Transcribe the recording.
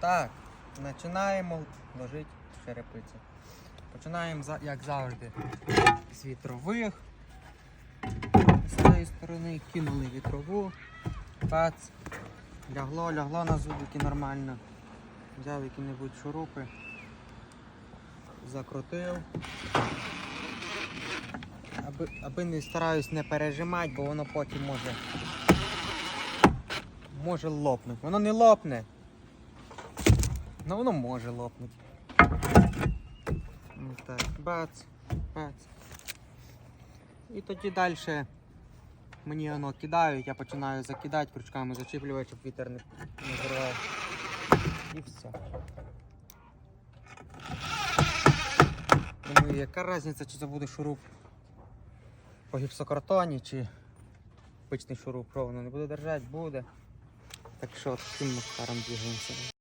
Так, починаємо ложити черепицю. Починаємо, як завжди, з вітрових. З цієї сторони кинули вітрову. Пац. Лягло, лягло на зубики нормально. Взяв які-небудь шурупи. Закрутив. Аби, аби не стараюсь не пережимати, бо воно потім може. Може лопнути. Воно не лопне. Ну воно може лопнути. Ну Так, бац, бац. І тоді далі мені воно кидають, я починаю закидати крючками, зачіплювати, щоб вітер не зривав. І все. Думаю, яка різниця, чи це буде шуруп по гіпсокартоні, чи обичний шуруп ровно не буде держати, буде. Так що таким макаром бігаємося.